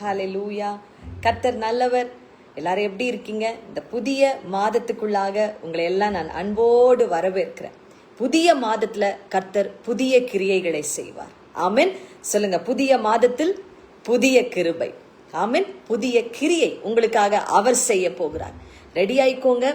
Hallelujah கர்த்தர் நல்லவர். எல்லாரும் எப்படி இருக்கீங்க? இந்த புதிய மாதத்துக்குள்ளாக உங்களை எல்லாம் நான் அன்போடு வரவேற்கிறேன். புதிய மாதத்துல கர்த்தர் புதிய கிரியைகளை செய்வார். ஆமீன் சொல்லுங்க புதிய மாதத்தில் புதிய கிருபை. ஆமீன் புதிய கிரியை உங்களுக்காக அவர் செய்ய போகிறார். ரெடி ஆயிக்கோங்க.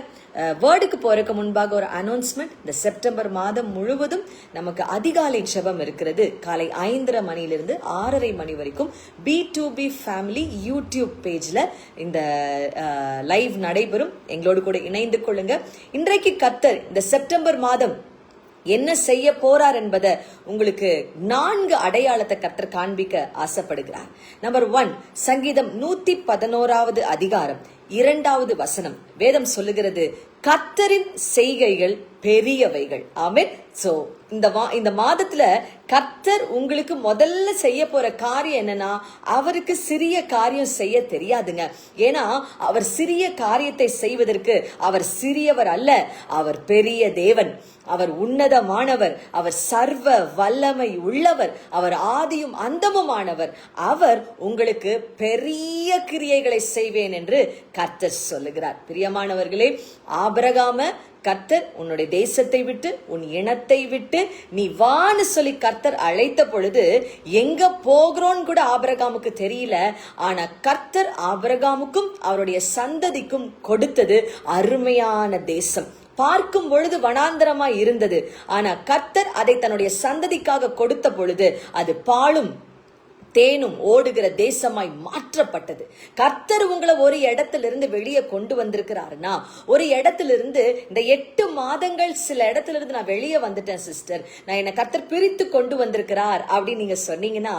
வேர்டுக்கு போறதுக்கு முன்பாக ஒரு அனௌன்ஸ்மெண்ட் இந்த செப்டம்பர் மாதம் முழுவதும் நமக்கு அதிகாலை செபம் இருக்கிறது. காலை ஐந்தரை மணியிலிருந்து ஆறரை மணி வரைக்கும் B to B family YouTube பேஜில் இந்த லைவ் நடைபெறும். எங்களோடு கூட இணைந்து கொள்ளுங்க. இன்றைக்கு கத்தர் இந்த செப்டம்பர் மாதம் என்ன செய்ய போறார் என்பதை உங்களுக்கு நான்கு அடையாளத்தை கத்தர் காண்பிக்க ஆசைப்படுகிறார். நம்பர் ஒன் சங்கீதம் நூத்தி பதினோராவது அதிகாரம். இரண்டாவது வசனம் வேதம் சொல்லுகிறது கத்தரின் செய்கைகள் பெரியவைகள். ஆமென் சோ இந்த மா இந்த மாதத்துல கர்த்தர் உங்களுக்கு முதல்ல செய்ய போற காரியம் என்னன்னா அவருக்கு சிறிய காரியம் செய்ய தெரியாதுங்க. ஏன்னா அவர் சிறிய காரியத்தை செய்வதற்கு அவர் சிறியவர் அல்ல அவர் பெரிய தேவன். அவர் உன்னதமானவர் அவர் சர்வ வல்லமை உள்ளவர் அவர் ஆதியும் அந்தமுமானவர். அவர் உங்களுக்கு பெரிய கிரியைகளை செய்வேன் என்று கர்த்தர் சொல்லுகிறார். பிரியமானவர்களே ஆபரகாம கர்த்தர் உன்னுடைய தேசத்தை விட்டு உன் இனத்தை விட்டு நீ வான்னு சொல்லி கர்த்தர் அழைத்த பொழுது எங்க போகிறோன்னு கூட ஆபரகாமுக்கு தெரியல. ஆனா கர்த்தர் ஆபரகாமுக்கும் அவருடைய சந்ததிக்கும் கொடுத்தது அருமையான தேசம். பார்க்கும் பொழுது வனாந்தரமா இருந்தது. ஆனா கர்த்தர் அதை தன்னுடைய சந்ததிக்காக கொடுத்த பொழுது அது பாலும் தேனும் ஓடுகிற தேசமாய் மாற்றப்பட்டது. கர்த்தர் உங்களை ஒரு இடத்திலிருந்து வெளியே கொண்டு வந்திருக்கிறாருன்னா ஒரு இடத்திலிருந்து இந்த எட்டு மாதங்கள் சில இடத்துல இருந்து நான் வெளியே வந்துட்டேன் சிஸ்டர். நான் என்னை கர்த்தர் பிரித்து கொண்டு வந்திருக்கிறார் அப்படின்னு நீங்க சொன்னீங்கன்னா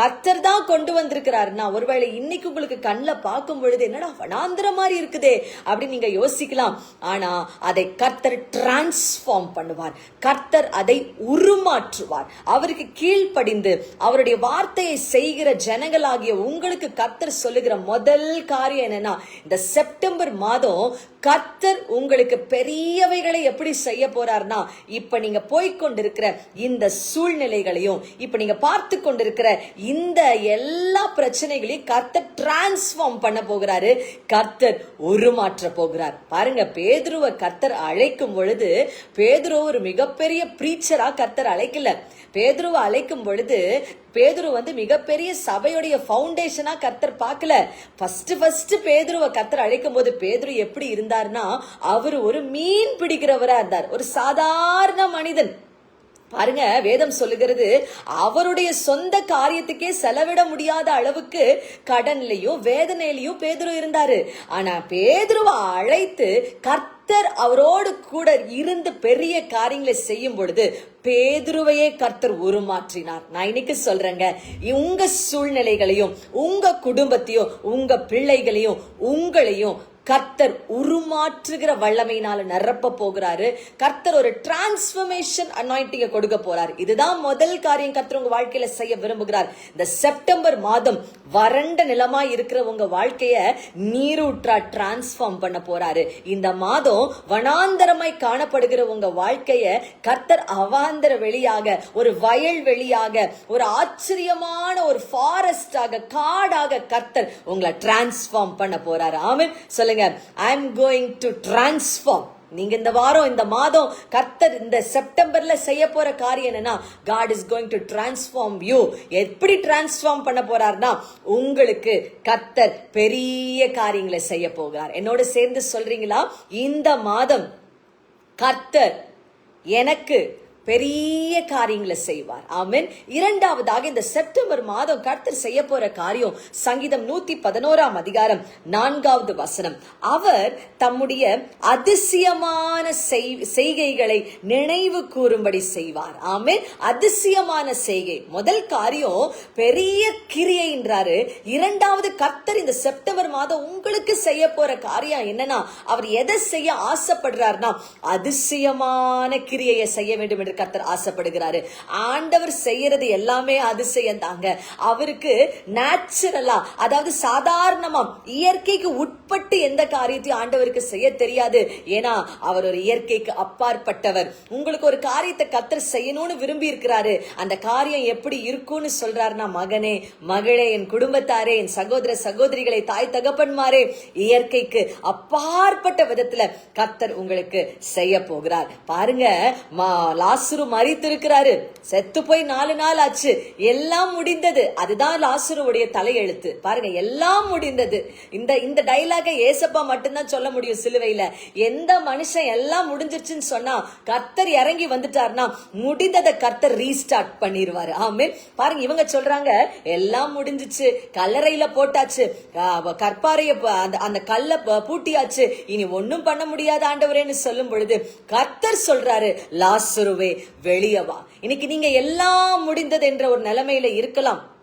கர்த்தர் தான் கொண்டு வந்திருக்கிறாருன்னா ஒருவேளை இன்னைக்கு உங்களுக்கு கண்ணில் பார்க்கும் பொழுது என்னடா வனாந்திர மாதிரி இருக்குதே அப்படின்னு நீங்க யோசிக்கலாம். ஆனா அதை கர்த்தர் டிரான்ஸ்ஃபார்ம் பண்ணுவார். கர்த்தர் அதை உருமாற்றுவார். அவருக்கு கீழ்ப்படிந்து அவருடைய வார்த்தையை செய்கிற ஜனங்களாகிய உங்களுக்கு கத்தர் சொல்லுகிற முதல் காரியம் என்னன்னா இந்த செப்டம்பர் மாதம் கத்தர் உங்களுக்கு பெரியவைகளை எப்படி செய்ய போறார்னா இப்ப நீங்க போய்கொண்டிருக்கிற இந்த சூழ்நிலைகளையும் இப்ப நீங்க பார்த்து கொண்டிருக்கிற இந்த எல்லா பிரச்சனைகளையும் கர்த்தர் டிரான்ஸ்ஃபார்ம் பண்ண போகிறாரு. கர்த்தர் உருமாற்ற போகிறார். பாருங்க பேதுருவ கர்த்தர் அழைக்கும் பொழுது பேதுருவ ஒரு மிகப்பெரிய பிரீச்சரா கர்த்தர் அழைக்கல. பேதுருவ அழைக்கும் பொழுது பேதுரு வந்து மிகப்பெரிய சபையுடைய ஃபவுண்டேஷனா கர்த்தர் பார்க்கல. ஃபர்ஸ்ட் ஃபர்ஸ்ட் பேதுருவை கர்த்தர் அழைக்கும் போது பேதுரு எப்படி இருந்தார்னா அவர் ஒரு மீன் பிடிக்கிறவரா இருந்தார். ஒரு சாதாரண மனிதன். பாருங்க வேதம் சொல்லுகிறது அவருடைய சொந்த காரியத்துக்கே செலவிட முடியாத அளவுக்கு கடன்லயும் வேதனையிலயும் பேதுரு இருந்தாரு. ஆனா பேதுருவை அழைத்து கர்த்தர் அவரோடு கூட இருந்து பெரிய காரியங்களை செய்யும் பொழுது பேதுருவையே கர்த்தர் உருமாற்றினார். நான் இன்னைக்கு சொல்றேங்க உங்க சூழ்நிலைகளையும் உங்க குடும்பத்தையும் உங்க பிள்ளைகளையும் உங்களையும் கர்த்தர் உருமாற்றுகிற வல்லமையினால நிரப்ப போகிறாரு. கர்த்தர் ஒரு டிரான்ஸ்பர்மேஷன் அனாயிட்டிங்க கொடுக்க போறார். இதுதான் முதல் காரியம் கர்த்தர் உங்க வாழ்க்கையில செய்ய விரும்புகிறார். இந்த செப்டம்பர் மாதம் வறண்ட நிலமா இருக்கிற உங்க வாழ்க்கைய நீரூற்றா டிரான்ஸ்ஃபார்ம் பண்ண போறாரு. இந்த மாதம் வனாந்தரமாய் காணப்படுகிற உங்க வாழ்க்கைய கர்த்தர் அவாந்தர வெளியாக ஒரு வயல் வெளியாக ஒரு ஆச்சரியமான ஒரு ஃபாரஸ்டாக காடாக கர்த்தர் உங்களை டிரான்ஸ்ஃபார்ம் பண்ண போறாரு. ஆமென். சொல்லுங்க. I am going to transform நீங்க இந்த வாரம் இந்த மாதம் கர்த்தர் இந்த செப்டம்பர்ல செய்ய போற காரியம் என்னன்னா God is going to transform you எப்படி டிரான்ஸ்ஃபார்ம் பண்ண போறாருன்னா உங்களுக்கு கர்த்தர் பெரிய காரியங்களை செய்ய போகிறார். என்னோட சேர்ந்து சொல்றீங்களா? இந்த மாதம் கர்த்தர் எனக்கு பெரிய காரியங்களை செய்வார். ஆமென். இரண்டாவதாக இந்த செப்டம்பர் மாதம் கர்த்தர் செய்ய போற காரியம் சங்கீதம் நூத்தி பதினோராம் அதிகாரம் நான்காவது வசனம். அவர் தம்முடைய அதிசயமான செய்கைகளை நினைவு கூறும்படி செய்வார். ஆமென். அதிசயமான செய்கை. முதல் காரியம் பெரிய கிரியை என்றாரு. இரண்டாவது கர்த்தர் இந்த செப்டம்பர் மாதம் உங்களுக்கு செய்ய போற காரியம் என்னன்னா அவர் எதை செய்ய ஆசைப்படுறாருன்னா அதிசயமான கிரியையை செய்ய வேண்டும் என்று கத்தர் ஆசைப்படுகிறாரு. ஆண்டவர் செய்யறது எல்லாமே அதிசயம் தாங்க அவருக்கு நேச்சுரலா அதாவது சாதாரணமா இயற்கைக்கு உட்பட்டு எந்த காரியத்தையும் ஆண்டவருக்கு செய்ய தெரியாது. ஏன்னா அவர் ஒரு இயற்கைக்கு அப்பாற்பட்டவர். உங்களுக்கு ஒரு காரியத்தை கத்தர் செய்யணும்னு விரும்பி இருக்கிறாரு அந்த காரியம் எப்படி இருக்கும்னு சொல்றாருன்னா மகனே மகளே என் குடும்பத்தாரே என் சகோதர சகோதரிகளை தாய் தகப்பன்மாரே இயற்கைக்கு அப்பாற்பட்ட விதத்துல கத்தர் உங்களுக்கு செய்ய போகிறார். பாருங்க மா லாசுரு மறித்திருக்கிறாரு. செத்து போய் நாலு நாள் ஆச்சு. எல்லாம் முடிந்தது. அதுதான் லாசுருடைய தலையெழுத்து. பாருங்க எல்லாம் முடிந்தது. இந்த இந்த டைலாக ஏசப்பா மட்டும்தான் சொல்ல முடியும் சிலுவையில. எந்த மனுஷன் எல்லாம் முடிஞ்சிருச்சுன்னு சொன்னா கர்த்தர் இறங்கி வந்துட்டாருன்னா முடிந்ததை கர்த்தர் ரீஸ்டார்ட் பண்ணிடுவாரு ஆமே பாருங்க இவங்க சொல்றாங்க எல்லாம் முடிஞ்சிச்சு. கல்லறையில போட்டாச்சு. கற்பாறைய அந்த அந்த கல்லை ப- பூட்டியாச்சு. இனி ஒன்னும் பண்ண முடியாத ஆண்டவரேன்னு சொல்லும் பொழுது கர்த்தர் சொல்றாரு லாசுருவே வெளியவா? இன்னைக்கு நீங்க எல்லாம் முடிந்தது என்ற ஒரு நிலைமையில இருக்கலாம்.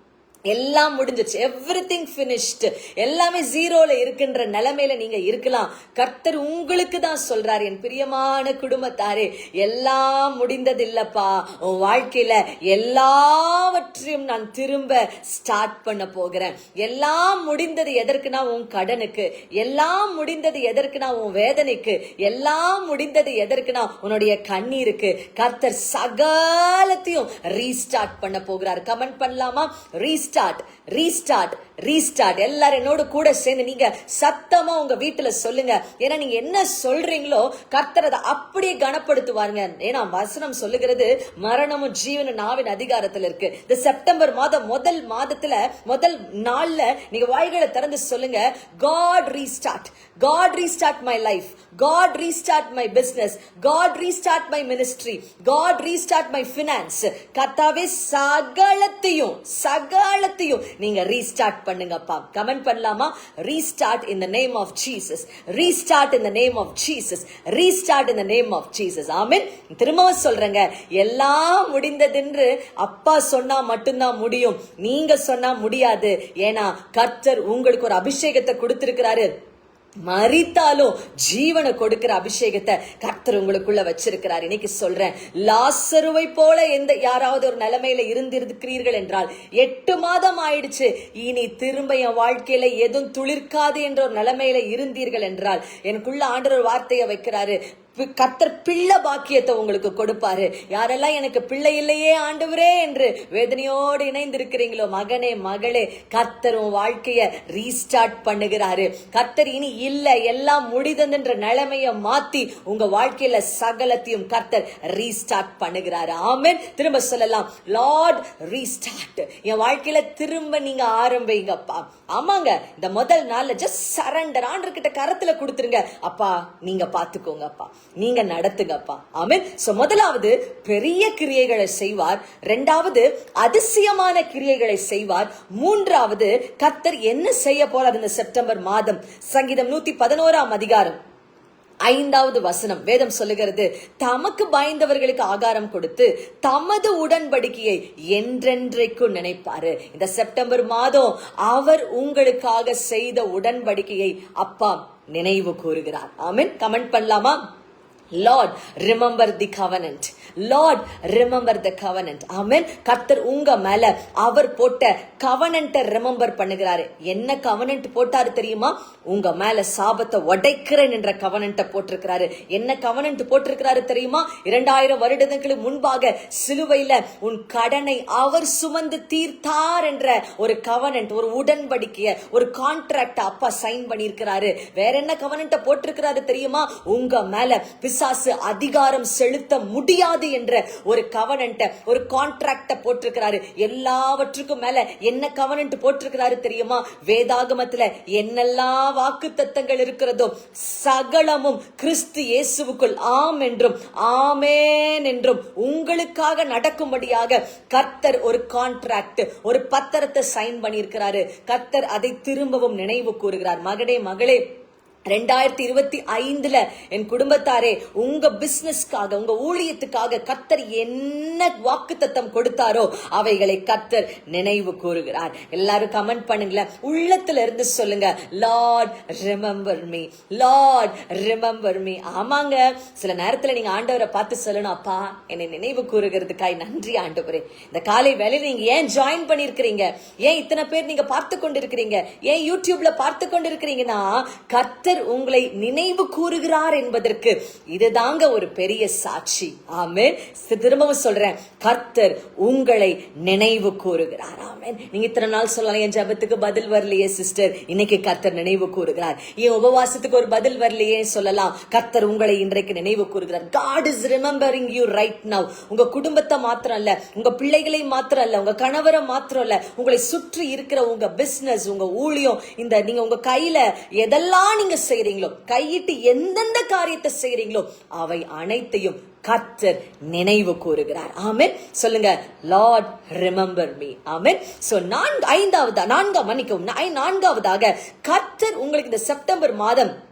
எல்லாம் முடிஞ்சிச்சு எவ்ரி திங் ஃபினிஷ்டு எல்லாமே ஜீரோல இருக்கின்ற நிலைமையில நீங்க இருக்கலாம். கர்த்தர் உங்களுக்கு தான் சொல்கிறார் என் பிரியமான குடும்பத்தாரே எல்லாம் முடிந்தது இல்லப்பா உன் வாழ்க்கையில எல்லாவற்றையும் நான் திரும்ப ஸ்டார்ட் பண்ண போகிறேன். எல்லாம் முடிந்தது எதற்குனா உன் கடனுக்கு. எல்லாம் முடிந்தது எதற்குனா உன் வேதனைக்கு. எல்லாம் முடிந்தது எதற்குனா உன்னுடைய கண்ணீருக்கு. கர்த்தர் சகலத்தையும் ரீஸ்டார்ட் பண்ண போகிறார். கமெண்ட் பண்ணலாமா? ரீஸ்டார்ட் ரீஸ்டார்ட் ரீஸ்டார்ட் எல்லாரும் என்னோட கூட சேர்ந்து நீங்க சத்தமா உங்க வீட்டுல சொல்லுங்க. ஏன்னா நீங்க என்ன சொல்றீங்களோ கர்த்தர் அதை அப்படியே கனப்படுத்துவாருங்க. ஏன்னா வசனம் சொல்லுகிறது மரணமும் ஜீவனும் நாவின் அதிகாரத்துல இருக்கு. இந்த செப்டம்பர் மாதம் முதல் மாதத்துல முதல் நாள்ல நீங்க வாய்களை திறந்து சொல்லுங்க. God restart God restart my life God restart my business God restart my ministry God restart my finance கர்த்தாவே சகலத்தையும் சகல சகலத்தையும் நீங்க ரீஸ்டார்ட் பண்ணுங்கப்பா. கமெண்ட் பண்ணலாமா? Restart in the name of Jesus restart in the name of Jesus restart in the name of Jesus amen திரும்பவும் சொல்றேங்க. எல்லாம் முடிந்ததென்று அப்பா சொன்னா மட்டும்தான் முடியும். நீங்க சொன்னா முடியாது. ஏன்னா கர்த்தர் உங்களுக்கு ஒரு அபிஷேகத்தை கொடுத்திருக்கிறாரு. மறித்தாலும் ஜீவனை கொடுக்கிற அபிஷேகத்தை கர்த்தர் உங்களுக்குள்ள வச்சிருக்கிறார். இன்னைக்கு சொல்றேன் லாசருவை போல எந்த யாராவது ஒரு நிலைமையில இருந்திருக்கிறீர்கள் என்றால் எட்டு மாதம் ஆயிடுச்சு இனி திரும்ப என் வாழ்க்கையில எதுவும் துளிர்க்காது என்ற ஒரு நிலைமையில இருந்தீர்கள் என்றால் எனக்குள்ள ஆண்டவர் ஒரு வார்த்தையை வைக்கிறாரு கத்தர் பிள்ளை பாக்கியத்தை உங்களுக்கு கொடுப்பாரு. யாரெல்லாம் எனக்கு பிள்ளை இல்லையே ஆண்டவரே என்று வேதனையோடு இணைந்திருக்கிறீங்களோ மகனே மகளே கத்தர் உன் வாழ்க்கைய ரீஸ்டார்ட் பண்ணுகிறாரு. கத்தர் இனி இல்ல எல்லாம் முடிததுன்ற நிலைமைய மாத்தி உங்க வாழ்க்கையில சகலத்தையும் கத்தர் ரீஸ்டார்ட் பண்ணுகிறாரு. ஆமென். திரும்ப சொல்லலாம். லார்ட் ரீஸ்டார்ட் என் வாழ்க்கையில திரும்ப நீங்க ஆரம்பிங்கப்பா. ஆமாங்க. இந்த முதல் நாள்ல ஜஸ்ட் சரண்டர் ஆண்டர்கிட்ட கரத்துல கொடுத்துருங்க. அப்பா நீங்க பாத்துக்கோங்கப்பா. நீங்க நடத்துங்கப்பா. ஆமென். சோ முதலாவது பெரிய கிரியைகளை செய்வார். ரெண்டாவது அதிசயமான கிரியைகளை செய்வார். மூன்றாவது கத்தர் என்ன செய்ய போறார் இந்த செப்டம்பர் மாதம்? சங்கீதம் நூத்தி பதினோராம் அதிகாரம். ஐந்தாவது வசனம். வேதம் சொல்லுகிறது தமக்கு பயந்தவர்களுக்கு ஆகாரம் கொடுத்து தமது உடன்படிக்கையை என்றென்றைக்கும் நினைப்பாரு. இந்த செப்டம்பர் மாதம் அவர் உங்களுக்காக செய்த உடன்படிக்கையை அப்பா நினைவு கூறுகிறார். ஆமீன். கமெண்ட் பண்ணலாமா? Lord remember the covenant Lord remember the covenant amen கர்த்தர் உங்க மேல அவர் போட்ட கவனன்ட்டை ரிமெம்பர் பண்ணுகிறாரு. என்ன கவனன்ட் போட்டாரு தெரியுமா? உங்க மேல சாபத்தை உடைக்கிறேன் என்ற கவனன்ட்டை போட்டிருக்கிறாரு. என்ன கவனன்ட் போட்டிருக்கிறாரு தெரியுமா? இரண்டாயிரம் வருடங்களுக்கு முன்பாக சிலுவையில உன் கடனை அவர் சுமந்து தீர்த்தார் என்ற ஒரு கவனன்ட் ஒரு உடன்படிக்கைய ஒரு கான்ட்ராக்ட் அப்பா சைன் பண்ணியிருக்கிறாரு. வேற என்ன கவனன்ட்ட போட்டிருக்கிறாரு தெரியுமா? உங்க மேல பிசாசு அதிகாரம் செலுத்த முடியாது என்ற ஒரு கவனன்ட்ட ஒரு கான்ட்ராக்ட போட்டிருக்கிறாரு. எல்லாவற்றுக்கும் மேல என்ன கவனன்ட் போட்டிருக்கிறாரு தெரியுமா? வேதாகமத்துல என்னெல்லாம் வாக்கு தத்தங்கள் இருக்கிறதோ சகலமும் கிறிஸ்து இயேசுவுக்குள் ஆம் என்றும் ஆமேன் என்றும் உங்களுக்காக நடக்கும்படியாக கர்த்தர் ஒரு கான்ட்ராக்ட் ஒரு பத்திரத்தை சைன் பண்ணியிருக்கிறாரு. கர்த்தர் அதை திரும்பவும் நினைவு கூறுகிறார். மகனே மகளே ரெண்டாயிரத்தி இருபத்தி ஐந்துல என் குடும்பத்தாரே உங்க பிசினஸ்க்காக உங்க ஊழியத்துக்காக கத்தர் என்ன வாக்குத்தத்தம் கொடுத்தாரோ அவைகளை கத்தர் நினைவு கூறுகிறார். எல்லாரும் கமெண்ட் பண்ணுங்களேன். உள்ளத்துல இருந்து சொல்லுங்க Lord remember me Lord remember me ஆமாங்க சில நேரத்துல நீங்க ஆண்டவரை பார்த்து சொல்லணும் அப்பா என்னை நினைவு கூறுகிறதுக்காய் நன்றி ஆண்டவரே. இந்த காலை வேலையில நீங்க ஏன் ஜாயின் பண்ணிருக்கிறீங்க? ஏன் இத்தனை பேர் நீங்க பார்த்து கொண்டிருக்கிறீங்க? ஏன் யூடியூப்ல பார்த்து கொண்டிருக்கிறீங்கன்னா கர்த்தர் கர்த்தர் உங்களை நினைவு கூறுகிறார் என்பதற்கு இதுதாங்க ஒரு பெரிய சாட்சி. ஆமென். திரும்பவும் சொல்றேன். கர்த்தர் உங்களை நினைவு கூறுகிறார். ஆமேன். நீங்க இத்தனை நாள் சொல்லலாம் என் ஜபத்துக்கு பதில் வரலையே சிஸ்டர். இன்னைக்கு கர்த்தர் நினைவு கூறுகிறார். என் உபவாசத்துக்கு ஒரு பதில் வரலையே சொல்லலாம். கர்த்தர் உங்களை இன்றைக்கு நினைவு கூறுகிறார். God is remembering you right now உங்க குடும்பத்தை மாத்திரம் அல்ல உங்க பிள்ளைகளை மாத்திரம் அல்ல உங்க கணவரை மாத்திரம் இல்ல உங்களை சுற்றி இருக்கிற உங்க பிசினஸ் உங்க ஊழியம் இந்த நீங்க உங்க கையில எதெல்லாம் நீங்க செய்கிறீங்களோ கையிட்டு எந்தெந்த காரியத்தை செய்கிறீங்களோ அவை அனைத்தையும் கர்த்தர் நினைவு கூறுகிறார். ஆமே சொல்லுங்க Lord remember me amen so நான்கு ஐந்தாவது நான்காம் மன்னிக்கவும் நான்காவதாக கர்த்தர் உங்களுக்கு இந்த செப்டம்பர் மாதம்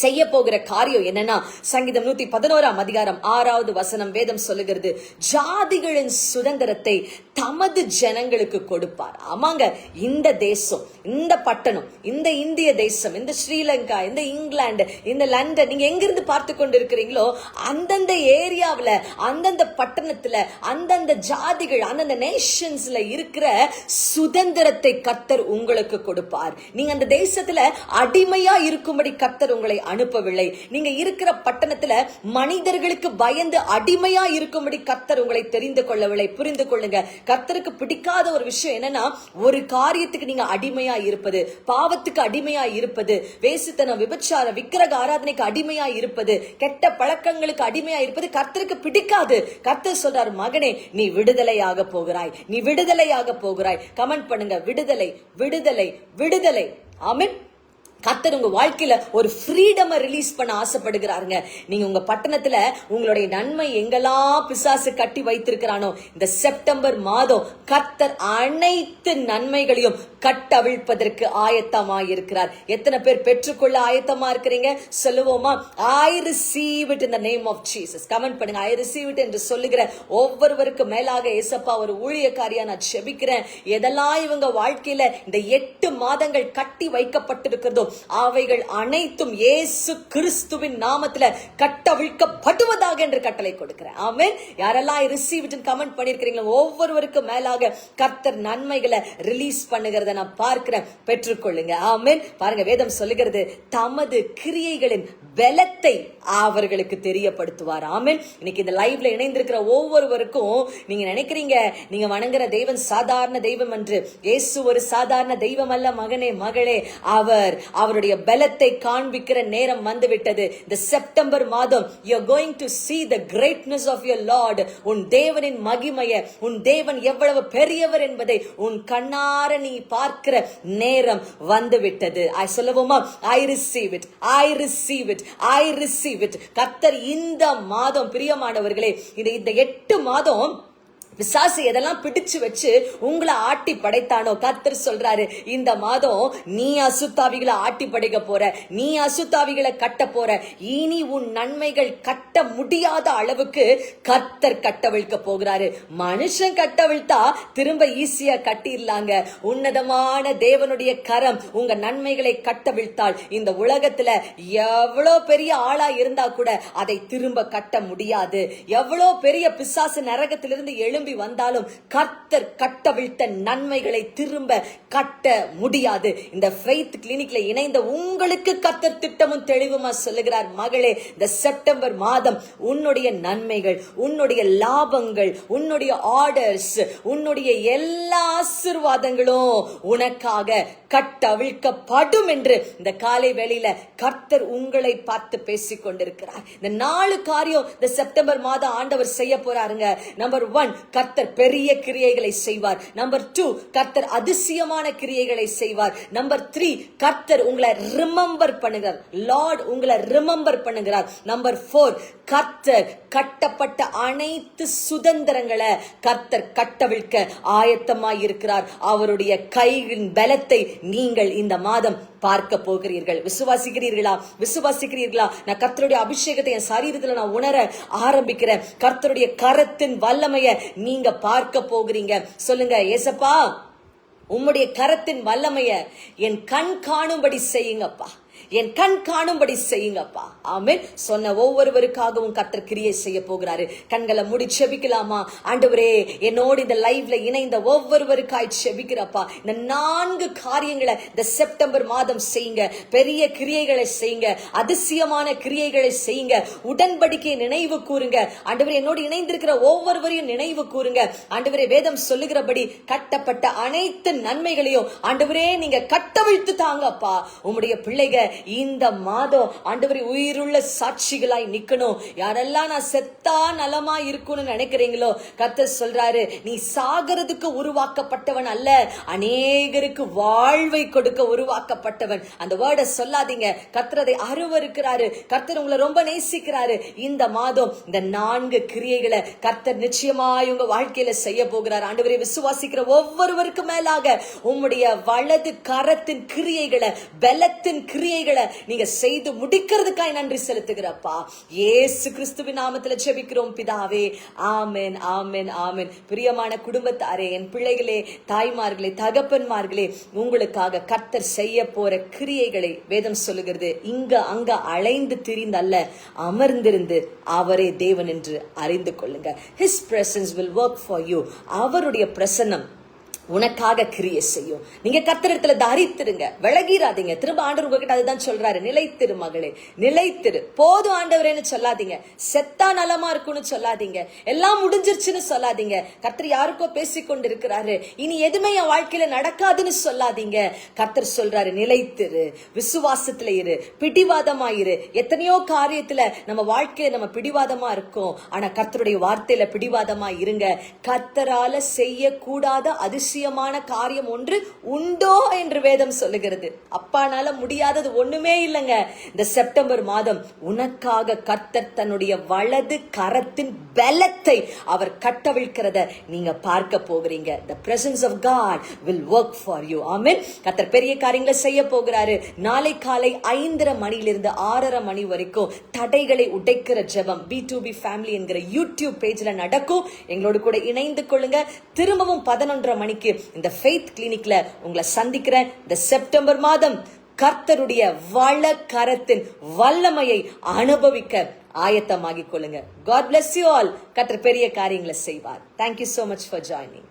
செய்ய போகிற காரியம் என்னன்னா சங்கீதம் நூத்தி பதினோராம் அதிகாரம் ஆறாவது வசனம் வேதம் சொல்லுகிறது ஜாதிகளின் சுதந்திரத்தை தமது ஜனங்களுக்கு கொடுப்பார். ஆமாங்க இந்த தேசம் இந்த பட்டணம் இந்த இந்திய தேசம் இந்த ஸ்ரீலங்கா இந்த இங்கிலாந்து இந்த லண்டன் நீங்க எங்கிருந்து பார்த்து கொண்டு இருக்கிறீங்களோ அந்தந்த ஏரியாவில் அந்தந்த பட்டணத்துல அந்தந்த ஜாதிகள் அந்தந்த நேஷன்ஸ்ல இருக்கிற சுதந்திரத்தை கத்தர் உங்களுக்கு கொடுப்பார். நீங்க அந்த தேசத்துல அடிமையா இருக்கும்படி கத்தர் உங்களை அனுப்பவில்லை. நீங்க இருக்கிற பட்டணத்துல மனிதர்களுக்கு பயந்து அடிமையா இருக்கும்படி கத்தர் உங்களை தெரிந்து கொள்ளவில்லை. புரிந்து கொள்ளுங்க. கத்தருக்கு பிடிக்காத ஒரு விஷயம் என்னன்னா ஒரு காரியத்துக்கு நீங்க அடிமையா இருப்பது பாவத்துக்கு அடிமையா இருப்பது வேசுத்தனம் விபச்சார விக்கிரக ஆராதனைக்கு அடிமையா இருப்பது கெட்ட பழக்கங்களுக்கு அடிமையா இருப்பது கர்த்தருக்கு பிடிக்காது. கர்த்தர் சொல்றார் மகனே நீ விடுதலையாக போகிறாய். நீ விடுதலையாக போகிறாய். கமெண்ட் பண்ணுங்க விடுதலை விடுதலை விடுதலை. ஆமென். கத்தர் உங்க வாழ்க்கையில ஒரு ஃப்ரீடமை ரிலீஸ் பண்ண ஆசைப்படுகிறாருங்க. நீங்க உங்க பட்டணத்துல உங்களுடைய நன்மை எங்கெல்லாம் பிசாசு கட்டி வைத்திருக்கிறானோ இந்த செப்டம்பர் மாதம் கத்தர் அனைத்து நன்மைகளையும் கட்டவிழ்ப்பதற்கு ஆயத்தமா இருக்கிறார் எத்தனை பேர் பெற்றுக்கொள்ள ஆயத்தமா இருக்கிறீங்க? சொல்லுவோமா? I receive it in the name of Jesus comment பண்ணுங்க. ஐ ரிசீவ் இட் என்று சொல்லுகிற ஒவ்வொருவருக்கு மேலாக ஏசப்பா ஒரு ஊழியக்காரியா நான் செபிக்கிறேன். எதெல்லாம் இவங்க வாழ்க்கையில இந்த எட்டு மாதங்கள் கட்டி வைக்கப்பட்டிருக்கிறதோ அவைகள் அனைத்தும் இயேசு கிறிஸ்துவின் நாமத்துல கட்டவிழ்க்கப்படுவதாக என்று கட்டளை கொடுக்கிறேன். ஆமென். யாரெல்லாம் ரிசீவ் கமெண்ட் பண்ணியிருக்கிறீங்களோ ஒவ்வொருவருக்கும் மேலாக கர்த்தர் நன்மைகளை ரிலீஸ் பண்ணுகிறத நான் பார்க்கிறேன். பெற்றுக்கொள்ளுங்க. ஆமென். பாருங்க வேதம் சொல்லுகிறது தமது கிரியைகளின் பலத்தை அவர்களுக்கு தெரியப்படுத்துவார். ஆமென். இன்னைக்கு இந்த லைவ்ல இணைந்திருக்கிற ஒவ்வொருவருக்கும் நீங்க நினைக்கிறீங்க நீங்க வணங்குற தெய்வம் சாதாரண தெய்வம் என்று. இயேசு ஒரு சாதாரண தெய்வம் அல்ல மகனே மகளே. அவர் அவருடைய பலத்தை காண்பிக்கிற நேரம் வந்துவிட்டது. இந்த செப்டம்பர் மாதம் you going to see the greatness of your Lord உன் தேவனின் மகிமைய உன் தேவன் எவ்வளவு பெரியவர் என்பதை உன் கண்ணார நீ பார்க்கிற நேரம் வந்துவிட்டது. I சொல்லவுமா? I receive it I receive it I receive it கத்தர் இந்த மாதம் பிரியமானவர்களே இந்த எட்டு மாதம் பிசாசு எதெல்லாம் பிடிச்சு வச்சு உங்களை ஆட்டி படைத்தானோ கத்தர் சொல்றாரு இந்த மாதம் நீ அசுத்தாவிகளை ஆட்டி படைக்க போற நீ அசுத்தாவிகளை கட்ட போற இனி உன் நன்மைகள் கட்ட முடியாத அளவுக்கு கத்தர் கட்டவிழ்க்க போகிறாரு. மனுஷன் கட்டவிழ்த்தா திரும்ப ஈஸியா கட்டிடலாங்க உன்னதமான தேவனுடைய கரம் உங்க நன்மைகளை கட்டவிழ்த்தால் இந்த உலகத்துல எவ்வளோ பெரிய ஆளா இருந்தா கூட அதை திரும்ப கட்ட முடியாது. எவ்வளோ பெரிய பிசாசு நரகத்திலிருந்து திரும்பி வந்தாலும் கர்த்தர் கட்டவிழ்த்த நன்மைகளை திரும்ப கட்ட முடியாது. இந்த ஃபெய்த் கிளினிக்ல இணைந்த உங்களுக்கு கர்த்தர் திட்டமும் தெளிவுமா சொல்லுகிறார். மகளே இந்த செப்டம்பர் மாதம் உன்னுடைய நன்மைகள் உன்னுடைய லாபங்கள் உன்னுடைய ஆர்டர்ஸ் உன்னுடைய எல்லா ஆசிர்வாதங்களும் உனக்காக கட்டவிழ்க்கப்படும் என்று இந்த காலை வேளையில கர்த்தர் உங்களை பார்த்து பேசிக் கொண்டிருக்கிறார் இந்த நாலு காரியம் இந்த செப்டம்பர் மாதம் ஆண்டவர் செய்ய போறாருங்க. நம்பர் ஒன் கர்த்தர் பெரிய கிரியைகளை செய்வார். நம்பர் டூ கர்த்தர் அதிசயமான கிரியைகளை செய்வார். நம்பர் த்ரீ கர்த்தர் உங்களை ரிமம்பர் பண்ணுகிறார். லார்ட் உங்களை ரிமம்பர் பண்ணுகிறார். நம்பர் ஃபோர் கர்த்தர் கட்டப்பட்ட அனைத்து சுதந்திரங்களை கர்த்தர் கட்டவிழ்க்க ஆயத்தமாய் இருக்கிறார் அவருடைய கையின் பலத்தை நீங்கள் இந்த மாதம் பார்க்க போகிறீர்கள். விசுவாசிக்கிறீர்களா? விசுவாசிக்கிறீர்களா? நான் கர்த்தருடைய அபிஷேகத்தை என் சரீரத்தில் நான் உணர ஆரம்பிக்கிறேன். கர்த்தருடைய கரத்தின் வல்லமைய நீங்க பார்க்க போகிறீங்க. சொல்லுங்க ஏசப்பா உம்முடைய கரத்தின் வல்லமைய என் கண் காணும்படி செய்யுங்கப்பா. என் கண் காணும்படி செய்யுங்கப்பா. ஆமென். சொன்ன ஒவ்வொருவருக்காகவும் கத்தர் கிரியை செய்ய போகிறாரு. கண்களை முடி செபிக்கலாமா? ஆண்டவரே என்னோடு இந்த லைவ்ல இணைந்த ஒவ்வொருவருக்காய் செபிக்கிறப்பா. இந்த நான்கு காரியங்களை இந்த செப்டம்பர் மாதம் செய்யுங்க. பெரிய கிரியைகளை செய்யுங்க. அதிசயமான கிரியைகளை செய்யுங்க. உடன்படிக்கையை நினைவு கூறுங்க. ஆண்டவரே என்னோடு இணைந்திருக்கிற ஒவ்வொருவரையும் நினைவு கூறுங்க. ஆண்டவரே வேதம் சொல்லுகிறபடி கட்டப்பட்ட அனைத்து நன்மைகளையும் ஆண்டவரே நீங்க கட்டவிழ்த்து தாங்கப்பா. உம்முடைய பிள்ளைகள் இந்த மாதம் ஆண்டவரே உயிருள்ள சாட்சிகளாய் நிக்கணும். யாரெல்லாம் நான் செத்தா நலமா இருக்கணும்னு நினைக்கிறீங்களோ கத்த சொல்றாரு நீ சாகிறதுக்கு உருவாக்கப்பட்டவன் அல்ல அநேகருக்கு வாழ்வை கொடுக்க உருவாக்கப்பட்டவன். அந்த வேர்டை சொல்லாதீங்க. கத்துறதை அருவருக்கிறாரு. கர்த்தர் உங்களை ரொம்ப நேசிக்கிறாரு. இந்த மாதம் இந்த நான்கு கிரியைகளை கர்த்தர் நிச்சயமாய் உங்க வாழ்க்கையில செய்ய போகிறார். ஆண்டவரை விசுவாசிக்கிற ஒவ்வொருவருக்கு மேலாக உம்முடைய வலது கரத்தின் கிரியைகளை பலத்தின் கிரியைகளை நீங்க செய்து முடிக்கிறதுக்காய் நன்றி செலுத்துகிறப்பா. ஏசு கிறிஸ்துவின் நாமத்துல செபிக்கிறோம் பிதாவே. ஆமென் ஆமென் ஆமென். பிரியமான குடும்பத்தாரே என் பிள்ளைகளே தாய்மார்களே தகப்பன்மார்களே உங்களுக்காக கர்த்தர் செய்ய போற கிரியைகளை வேதம் சொல்லுகிறது. இங்க அங்க அலைந்து திரிந்தல்ல அமர்ந்திருந்து அவரே தேவன் என்று அறிந்து கொள்ளுங்க. His presence will work for you அவருடைய பிரசன்னம் உனக்காக கிரிய செய்யும். நீங்க கத்திரத்துல தரித்திருங்க. விலகிராதீங்க. திரும்ப ஆண்டவர் உங்ககிட்ட அதுதான் சொல்றாரு. நிலைத்திரு மகளே. நிலைத்திரு. போதும் ஆண்டவரேன்னு சொல்லாதீங்க. செத்தா நலமா இருக்கும்னு சொல்லாதீங்க. எல்லாம் முடிஞ்சிருச்சுன்னு சொல்லாதீங்க. கர்த்தர் யாருக்கோ பேசி கொண்டிருக்கிறாரு இனி எதுவுமே என் வாழ்க்கையில நடக்காதுன்னு சொல்லாதீங்க. கர்த்தர் சொல்றாரு நிலைத்திரு. விசுவாசத்துல இரு. பிடிவாதமா இரு. எத்தனையோ காரியத்துல நம்ம வாழ்க்கையில நம்ம பிடிவாதமா இருக்கோம். ஆனா கர்த்தருடைய வார்த்தையில பிடிவாதமா இருங்க. கர்த்தரால செய்யக்கூடாத அதிசயமான காரியம் ஒன்று உண்டோ என்று வேதம் சொல்லுகிறது. அப்பானால முடியாதது ஒண்ணுமே இல்லைங்க. இந்த செப்டம்பர் மாதம் உனக்காக கர்த்தர் தன்னுடைய வலது கரத்தின் பலத்தை அவர் கட்டவிழ்க்கிறத நீங்க பார்க்க போகிறீங்க. The presence of God will work for you amen கத்தர் பெரிய காரியங்களை செய்ய போகிறாரு. நாளை காலை ஐந்தரை மணியிலிருந்து ஆறரை மணி வரைக்கும் தடைகளை உடைக்கிற ஜெபம். பி டு பி ஃபேமிலி என்கிற யூடியூப் பேஜ்ல நடக்கும். எங்களோடு கூட இணைந்து கொள்ளுங்க. திரும்பவும் பதினொன்றரை மணிக்கு இந்த ஃபெய்த் கிளினிக்ல உங்களை சந்திக்கிறேன். இந்த செப்டம்பர் மாதம் கர்த்தருடைய வள கரத்தின் வல்லமையை அனுபவிக்க ஆயத்தமாகிக் கொள்ளுங்க. காட் பிளஸ் யூ ஆல் கர்த்தர் பெரிய காரியங்களை செய்வார். Thank you so much for joining